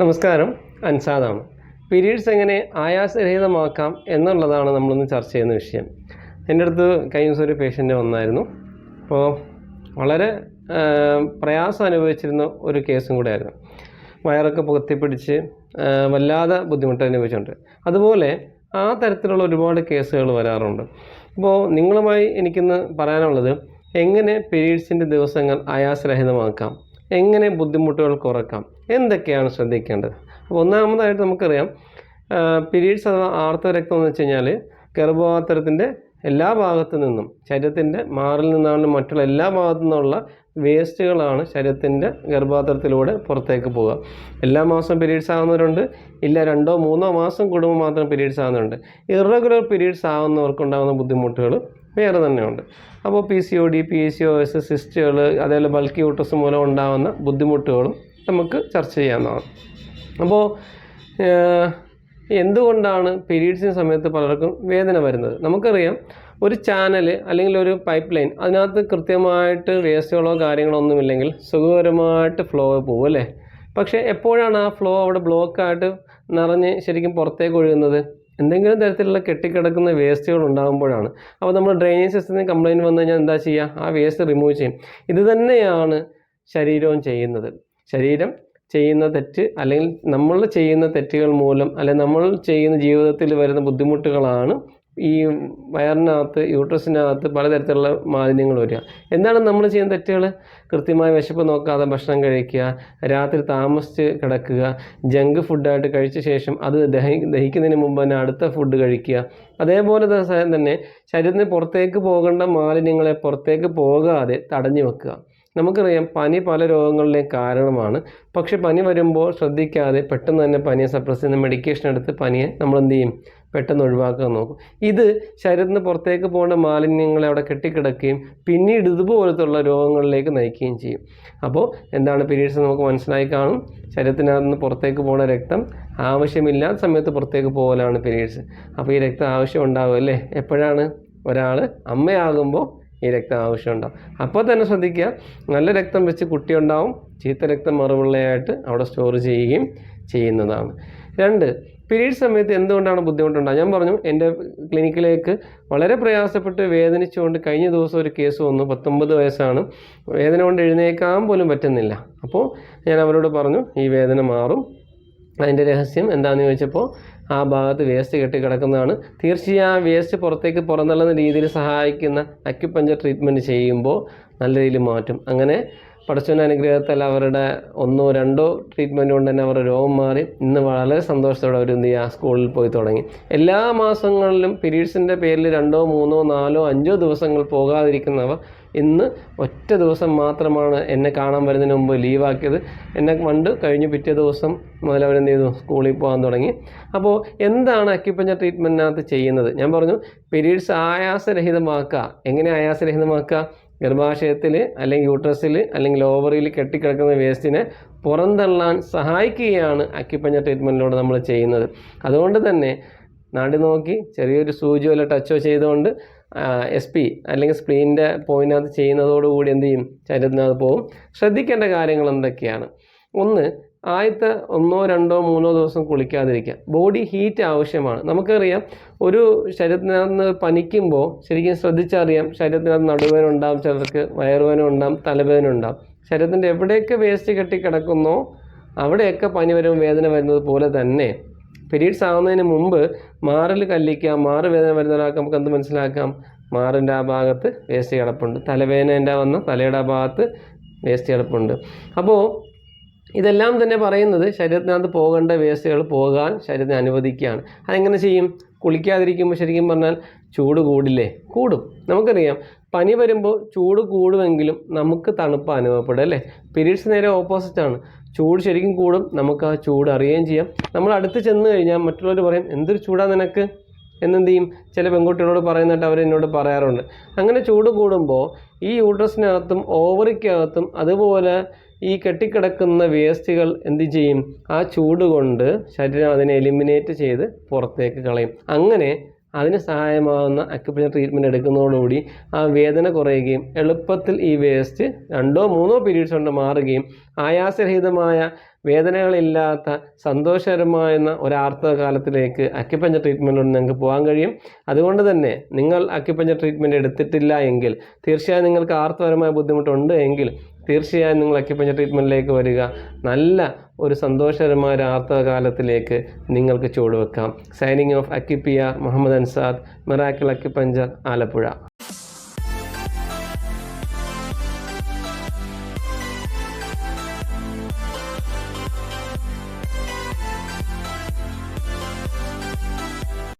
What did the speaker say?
നമസ്കാരം. അൻസാദാണ്. പീരീഡ്സ് എങ്ങനെ ആയാസരഹിതമാക്കാം എന്നുള്ളതാണ് നമ്മളിന്ന് ചർച്ച ചെയ്യുന്ന വിഷയം. എന്റെ അടുത്ത് കഴിഞ്ഞ ദിവസം ഒരു പേഷ്യന്റ് വന്നായിരുന്നു. അപ്പോൾ വളരെ പ്രയാസം അനുഭവിച്ചിരുന്ന ഒരു കേസും കൂടെ ആയിരുന്നു വയറൊക്കെ പുകത്തിപ്പിടിച്ച് വല്ലാതെ ബുദ്ധിമുട്ട് അനുഭവിച്ചിട്ടുണ്ട്. അതുപോലെ ആ തരത്തിലുള്ള ഒരുപാട് കേസുകൾ വരാറുണ്ട്. അപ്പോൾ നിങ്ങളുമായി എനിക്കിന്ന് പറയാനുള്ളത് എങ്ങനെ പീരീഡ്സിന്റെ ദിവസങ്ങൾ ആയാസരഹിതമാക്കാം എങ്ങനെ ബുദ്ധിമുട്ടുകൾ കുറക്കാം? എന്തൊക്കെയാണ് ശ്രദ്ധിക്കേണ്ടത്? അപ്പോൾ ഒന്നാമതായിട്ട് നമുക്കറിയാം പീരീഡ്സ് അഥവാ ആർത്തവരക്തം എന്ന് വെച്ച് കഴിഞ്ഞാൽ ഗർഭപാത്രത്തിന്റെ എല്ലാ ഭാഗത്തു നിന്നും ശരീരത്തിന്റെ മാറിൽ നിന്നാണ് മറ്റുള്ള എല്ലാ ഭാഗത്തു നിന്നുള്ള വേസ്റ്റുകളാണ് ശരീരത്തിന്റെ ഗർഭപാത്രത്തിലൂടെ പുറത്തേക്ക് പോവുക. എല്ലാ മാസവും പീരീഡ്സ് ആകുന്നവരുണ്ട് ഇല്ല രണ്ടോ മൂന്നോ മാസം കൂടുമ്പോൾ മാത്രം പീരീഡ്സ് ആകുന്നുണ്ട് ഇറഗുലർ പീരീഡ്സ് ആകുന്നവർക്കുണ്ടാകുന്ന ബുദ്ധിമുട്ടുകൾ വേറെ തന്നെയുണ്ട്. അപ്പോൾ P C O D P C O S സിസ്റ്റുകൾ അതേപോലെ ബൾക്കി യൂട്ടസ് മൂലം ഉണ്ടാകുന്ന ബുദ്ധിമുട്ടുകളും നമുക്ക് ചർച്ച ചെയ്യാവുന്നതാണ്. അപ്പോൾ എന്തുകൊണ്ടാണ് പീരീഡ്സിന് സമയത്ത് പലർക്കും വേദന വരുന്നത്? നമുക്കറിയാം ഒരു ചാനൽ അല്ലെങ്കിൽ ഒരു പൈപ്പ് ലൈൻ അതിനകത്ത് കൃത്യമായിട്ട് വേസ്റ്റുകളോ കാര്യങ്ങളോ ഒന്നുമില്ലെങ്കിൽ സുഖകരമായിട്ട് ഫ്ലോ പോകും അല്ലേ? പക്ഷേ എപ്പോഴാണ് ആ ഫ്ലോ അവിടെ ബ്ലോക്കായിട്ട് നിറഞ്ഞ് ശരിക്കും പുറത്തേക്ക് ഒഴുകുന്നത്? എന്തെങ്കിലും തരത്തിലുള്ള കെട്ടിക്കിടക്കുന്ന വേസ്റ്റുകൾ ഉണ്ടാകുമ്പോഴാണ്. അപ്പോൾ നമ്മൾ ഡ്രെയിനേജ് സിസ്റ്റത്തിന് കംപ്ലയിന്റ് വന്നു കഴിഞ്ഞാൽ എന്താ ചെയ്യുക? ആ വേസ്റ്റ് റിമൂവ് ചെയ്യും. ഇത് തന്നെയാണ് ശരീരവും ചെയ്യുന്നത്. ശരീരം ചെയ്യുന്ന തെറ്റ് അല്ലെങ്കിൽ നമ്മൾ ചെയ്യുന്ന തെറ്റുകൾ മൂലം അല്ലെങ്കിൽ നമ്മൾ ചെയ്യുന്ന ജീവിതത്തിൽ വരുന്ന ബുദ്ധിമുട്ടുകളാണ് ഈ വയറിനകത്ത് യൂട്രസിനകത്ത് പലതരത്തിലുള്ള മാലിന്യങ്ങൾ വരിക. എന്താണ് നമ്മൾ ചെയ്യുന്ന തെറ്റുകൾ? കൃത്യമായ വിശപ്പ് നോക്കാതെ ഭക്ഷണം കഴിക്കുക രാത്രി താമസിച്ച് കിടക്കുക ജങ്ക് ഫുഡായിട്ട് കഴിച്ച ശേഷം അത് ദഹി ദഹിക്കുന്നതിന് മുമ്പ് തന്നെ അടുത്ത ഫുഡ് കഴിക്കുക. അതേപോലെ തന്നെ തന്നെ ശരീരത്തിന് പുറത്തേക്ക് പോകേണ്ട മാലിന്യങ്ങളെ പുറത്തേക്ക് പോകാതെ തടഞ്ഞു വെക്കുക. നമുക്കറിയാം പനി പല രോഗങ്ങളുടെയും കാരണമാണ്. പക്ഷേ പനി വരുമ്പോൾ ശ്രദ്ധിക്കാതെ പെട്ടെന്ന് തന്നെ പനിയെ സപ്രസ് ചെയ്യുന്ന മെഡിക്കേഷൻ എടുത്ത് പനിയെ നമ്മൾ എന്ത് ചെയ്യും? പെട്ടെന്ന് ഒഴിവാക്കാൻ നോക്കും. ഇത് ശരീരത്തിന് പുറത്തേക്ക് പോകേണ്ട മാലിന്യങ്ങളെ അവിടെ കെട്ടിക്കിടക്കുകയും പിന്നീട് ഇതുപോലത്തുള്ള രോഗങ്ങളിലേക്ക് നയിക്കുകയും ചെയ്യും. അപ്പോൾ എന്താണ് പീരീഡ്സ് നമുക്ക് മനസ്സിലായി കാണും. ശരീരത്തിനകത്ത് നിന്ന് പുറത്തേക്ക് പോകുന്ന രക്തം ആവശ്യമില്ലാത്ത സമയത്ത് പുറത്തേക്ക് പോകലാണ് പീരീഡ്സ് അപ്പോൾ ഈ രക്തം ആവശ്യം ഉണ്ടാവും അല്ലേ എപ്പോഴാണ്? ഒരാൾ അമ്മയാകുമ്പോൾ ഈ രക്തം ആവശ്യമുണ്ടാവും. അപ്പോൾ തന്നെ ശ്രദ്ധിക്കുക നല്ല രക്തം വെച്ച് കുട്ടി ഉണ്ടാവും ചീത്ത രക്തം മറുപിള്ളയായിട്ട് അവിടെ സ്റ്റോർ ചെയ്യുകയും ചെയ്യുന്നതാണ്. രണ്ട് പീരീഡ് സമയത്ത് എന്തുകൊണ്ടാണ് ബുദ്ധിമുട്ടുണ്ടാകുക ഞാൻ പറഞ്ഞു എന്റെ ക്ലിനിക്കിലേക്ക് വളരെ പ്രയാസപ്പെട്ട് വേദനിച്ചുകൊണ്ട് കഴിഞ്ഞ ദിവസം ഒരു കേസ് വന്നു പത്തൊമ്പത് വയസ്സാണ്. വേദന കൊണ്ട് എഴുന്നേക്കാൻ പോലും പറ്റുന്നില്ല. അപ്പോൾ ഞാൻ അവരോട് പറഞ്ഞു ഈ വേദന മാറും അതിന്റെ രഹസ്യം എന്താണെന്ന് ചോദിച്ചപ്പോൾ ആ ഭാഗത്ത് വേസ്റ്റ് കെട്ടി കിടക്കുന്നതാണ്. തീർച്ചയായും വേസ്റ്റ് പുറത്തേക്ക് പുറന്തള്ളുന്ന രീതിയിൽ സഹായിക്കുന്ന അക്യുപഞ്ചർ ട്രീറ്റ്മെന്റ് ചെയ്യുമ്പോൾ നല്ല രീതിയിൽ മാറ്റും. അങ്ങനെ പടച്ചവന്റെ അനുഗ്രഹത്തിൽ അവരുടെ ഒന്നോ രണ്ടോ ട്രീറ്റ്മെന്റ് കൊണ്ട് തന്നെ അവരുടെ രോഗം മാറി. ഇന്ന് വളരെ സന്തോഷത്തോടെ അവർ എന്ത് ചെയ്യുക? സ്കൂളിൽ പോയി തുടങ്ങി. എല്ലാ മാസങ്ങളിലും പീരീഡ്സിന്റെ പേരിൽ രണ്ടോ മൂന്നോ നാലോ അഞ്ചോ ദിവസങ്ങൾ പോകാതിരിക്കുന്നവർ ഇന്ന് ഒറ്റ ദിവസം മാത്രമാണ് എന്നെ കാണാൻ വരുന്നതിന് മുമ്പ് ലീവാക്കിയത്. എന്നെ കണ്ട് കഴിഞ്ഞ് പിറ്റേ ദിവസം മുതൽ അവരെന്ത് ചെയ്തു? സ്കൂളിൽ പോകാൻ തുടങ്ങി. അപ്പോൾ എന്താണ് അക്യുപഞ്ചർ ട്രീറ്റ്മെന്റിനകത്ത് ചെയ്യുന്നത്? ഞാൻ പറഞ്ഞു പീരീഡ്സ് ആയാസരഹിതമാക്കുക. എങ്ങനെ ആയാസരഹിതമാക്കുക? ഗർഭാശയത്തിൽ അല്ലെങ്കിൽ യൂട്രസിൽ അല്ലെങ്കിൽ ഓവറിയിൽ കെട്ടിക്കിടക്കുന്ന വേസ്റ്റിനെ പുറന്തള്ളാൻ സഹായിക്കുകയാണ് അക്യുപഞ്ചർ ട്രീറ്റ്മെന്റിലൂടെ നമ്മൾ ചെയ്യുന്നത്. അതുകൊണ്ട് തന്നെ നാടി നോക്കി ചെറിയൊരു സൂചിയോ അല്ല ടച്ചോ ചെയ്തുകൊണ്ട് എസ് പി അല്ലെങ്കിൽ സ്പ്ലീന്റെ പോയിനകത്ത് ചെയ്യുന്നതോടുകൂടി എന്ത് ചെയ്യും? ശരീരത്തിനകത്ത് പോകും ശ്രദ്ധിക്കേണ്ട കാര്യങ്ങൾ എന്തൊക്കെയാണ്? ഒന്ന് ആദ്യത്തെ ഒന്നോ രണ്ടോ മൂന്നോ ദിവസം കുളിക്കാതിരിക്കുക. ബോഡി ഹീറ്റ് ആവശ്യമാണ്. നമുക്കറിയാം ഒരു ശരീരത്തിനകത്ത് പനിക്കുമ്പോൾ ശരിക്കും ശ്രദ്ധിച്ചറിയാം ശരീരത്തിനകത്ത് നടുവേദന ഉണ്ടാകും ചിലർക്ക് വയറുവേദന ഉണ്ടാകും തലവേദന ഉണ്ടാകും ശരീരത്തിന്റെ എവിടെയൊക്കെ വേസ്റ്റ് കെട്ടി കിടക്കുന്നോ അവിടെയൊക്കെ പനി വരും വേദന വരുന്നത് പോലെ തന്നെ പീരീഡ്സ് ആവുന്നതിന് മുമ്പ് മാറിൽ കല്ലിക്കാം മാറ് വേദന വരുന്ന ഒരാൾക്ക് നമുക്ക് എന്ത് മനസ്സിലാക്കാം? മാറിന്റെ ആ ഭാഗത്ത് വേസ്റ്റ് കിടപ്പുണ്ട്. തലവേദനേന്റെ വന്ന തലയുടെ ആ ഭാഗത്ത് വേസ്റ്റ് കിടപ്പുണ്ട്. അപ്പോൾ ഇതെല്ലാം തന്നെ പറയുന്നത് ശരീരത്തിനകത്ത് പോകേണ്ട വേസ്റ്റുകൾ പോകാൻ ശരീരത്തിന് അനുവദിക്കുകയാണ്. അതെങ്ങനെ ചെയ്യും? കുളിക്കാതിരിക്കുമ്പോൾ ശരിക്കും പറഞ്ഞാൽ ചൂട് കൂടില്ലേ? കൂടും. നമുക്കറിയാം. പനി വരുമ്പോൾ ചൂട് കൂടുമെങ്കിലും നമുക്ക് തണുപ്പ് അനുഭവപ്പെടും അല്ലേ? പീരീഡ്സ് നേരെ ഓപ്പോസിറ്റാണ് ചൂട് ശരിക്കും കൂടും. നമുക്ക് ആ ചൂട് അറിയുകയും ചെയ്യാം. നമ്മൾ അടുത്ത് ചെന്ന് കഴിഞ്ഞാൽ മറ്റുള്ളവർ പറയും എന്തൊരു ചൂടാണ് നിനക്ക്? എന്നെന്ത് ചെയ്യും ചില പെൺകുട്ടികളോട് പറയുന്നിട്ട് അവർ എന്നോട് പറയാറുണ്ട്. അങ്ങനെ ചൂട് കൂടുമ്പോൾ ഈ യൂട്രസിനകത്തും ഓവറിക്കകത്തും അതുപോലെ ഈ കെട്ടിക്കിടക്കുന്ന വേസ്റ്റുകൾ എന്ത് ചെയ്യും? ആ ചൂട് കൊണ്ട് ശരീരം അതിനെ എലിമിനേറ്റ് ചെയ്ത് പുറത്തേക്ക് കളയും. അങ്ങനെ അതിന് സഹായമാകുന്ന അക്യുപ്രഷർ ട്രീറ്റ്മെന്റ് എടുക്കുന്നതോടുകൂടി ആ വേദന കുറയുകയും എളുപ്പത്തിൽ ഈ വേസ്റ്റ് രണ്ടോ മൂന്നോ പീരീഡ്സ് കൊണ്ട് മാറുകയും ആയാസരഹിതമായ വേദനകളില്ലാത്ത സന്തോഷകരമായ ഒരു ആർത്തവ കാലത്തിലേക്ക് അക്യുപഞ്ചർ ട്രീറ്റ്മെന്റ് കൊണ്ട് നിങ്ങൾക്ക് പോകാൻ കഴിയും. അതുകൊണ്ട് തന്നെ നിങ്ങൾ അക്യുപഞ്ചർ ട്രീറ്റ്മെന്റ് എടുത്തിട്ടില്ല എങ്കിൽ തീർച്ചയായും നിങ്ങൾക്ക് ആർത്തവപരമായ ബുദ്ധിമുട്ടുണ്ട് എങ്കിൽ തീർച്ചയായും നിങ്ങൾ അക്യുപഞ്ചർ ട്രീറ്റ്മെന്റിലേക്ക് വരിക. നല്ല ഒരു സന്തോഷകരമായ ഒരു ആർത്തകാലത്തിലേക്ക് നിങ്ങൾക്ക് ചുവടുവെക്കാം. സൈനിങ് ഓഫ് അക്യുപിയ മുഹമ്മദ് അൻസാദ് മിറാക്കിൾ അക്യുപഞ്ചർ ആലപ്പുഴ.